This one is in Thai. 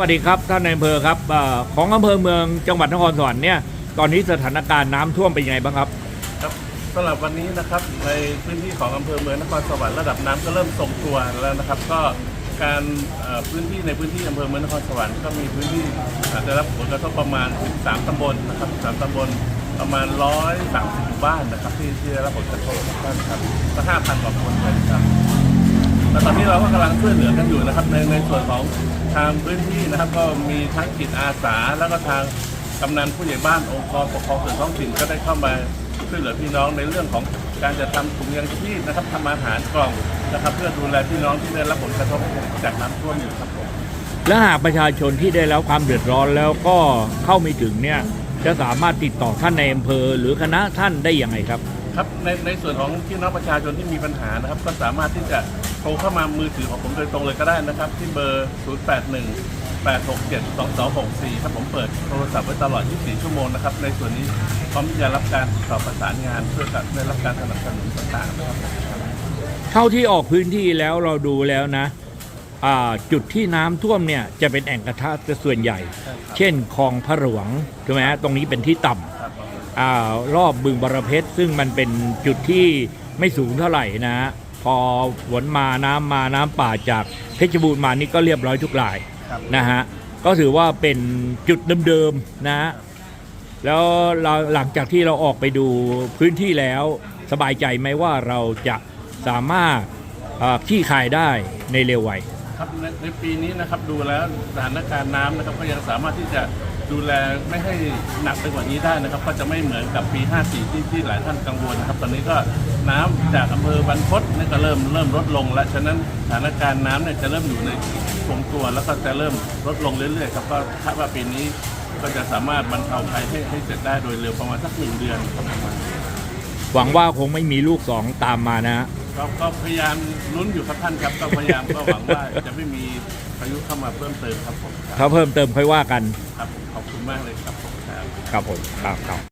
สวัสดีครับท่านนายอำเภอครับอของอำเภอเมืองจังหวัดนครสวรรค์เนี่ยตอนนี้สถานการณ์น้ำท่วมเป็นยังไงบ้างครับครับสำหรับวันนี้นะครับในพื้นที่ของอำเภอเมืองนครสวรรค์ระดับน้ำก็เริ่มทรงตัวแล้วนะครับ ก็การพื้นที่ในพื้นที่อำเภอเมืองนครสวรรค์ก็มีพื้นที่อ่อได้รับผลกระทบประมาณ 13 ตำบลนะครับ3ตำบลประมาณ 130 บ้านนะครับ ที่ได้รับผลกระทบท่านครับก็5,000กว่าคนเลยครับ แต่ตอนนี้เราก็กำลังช่วยเหลือกันอยู่นะครับในในส่วนของทางพื้นที่นะครับ ก็มีทั้งจิตอาสา แล้วก็ทางกำนันผู้ใหญ่บ้านองค์กรปกครองส่วนท้องถิ่นก็ได้เข้ามาช่วยเหลือพี่น้องในเรื่องของการจะทำถุงยางชีพนะครับทำอาหารกล่องนะครับ เพื่อดูแลพี่น้องที่ได้รับผลกระทบจากน้ำท่วมอยู่ครับผม และหากประชาชนที่ได้รับความเดือดร้อนแล้วก็เข้าไม่ถึงเนี่ยจะสามารถติดต่อท่านในอำเภอหรือคณะท่านได้ยังไงครับ ครับในในส่วนของพี่น้องประชาชนที่มีปัญหานะครับ ก็สามารถที่จะ โทรเข้ามามือถือของผมโดยตรงเลยก็ได้นะครับ ที่เบอร์ 081 867 2264ครับผมเปิดโทรศัพท์ไว้ตลอด 24 ชั่วโมงนะครับ ในส่วนนี้พร้อมที่จะรับการติดต่อประสานงานเพื่อการได้รับการสนับสนุนต่างๆนะครับเท่าที่ออกพื้นที่แล้วเราดูแล้วนะอ่าจุดที่น้ำท่วมเนี่ยจะเป็นแอ่งกระทะจะส่วนใหญ่ ใช่ครับเช่นคลองพระหลวงถูกไหมฮะตรงนี้เป็นที่ต่ำ ครับอารอบบึงบรเพชรซึ่งมันเป็นจุดที่ไม่สูงเท่าไหร่นะฮะ พอฝนมาน้ำมาน้ำป่าจากเพชรบูรณ์มานี่ก็เรียบร้อยทุกรายครับนะฮะก็ถือว่าเป็นจุดเดิมๆนะฮะแล้วเราหลังจากที่เราออกไปดูพื้นที่แล้วสบายใจไหมว่าเราจะสามารถเอ่อขี้คายได้ในเร็วไวครับในในปีนี้นะครับดูแล้วสถานการณ์น้ำนะครับก็ยังสามารถที่จะ ดูแลไม่ให้หนักไปกว่านี้ได้นะครับ ก็จะไม่เหมือนกับปี 54 ที่ที่หลายท่านกังวลนะครับ ตอนนี้ก็น้ำจากอำเภอบรรพตนี่ก็เริ่มเริ่มลดลง แล้วฉะนั้นสถานการณ์น้ำเนี่ยจะเริ่มอยู่ในทรงตัว แล้วก็จะเริ่มลดลงเรื่อยๆครับก็คาดว่าปีนี้ก็จะสามารถบรรเทาภัยให้ให้เสร็จได้โดยเร็วประมาณสักหนึ่งเดือนครับหวังว่าคงไม่มีลูกสองตามมานะฮะ ก็ก็พยายามลุ้นอยู่ครับท่านครับก็พยายามก็หวังว่าจะไม่มีพายุเข้ามาเพิ่มเติมครับผมครับถ้าเพิ่มเติมค่อยว่ากัน ครับผมขอบคุณมากเลยครับผมครับ ครับผมครับครับ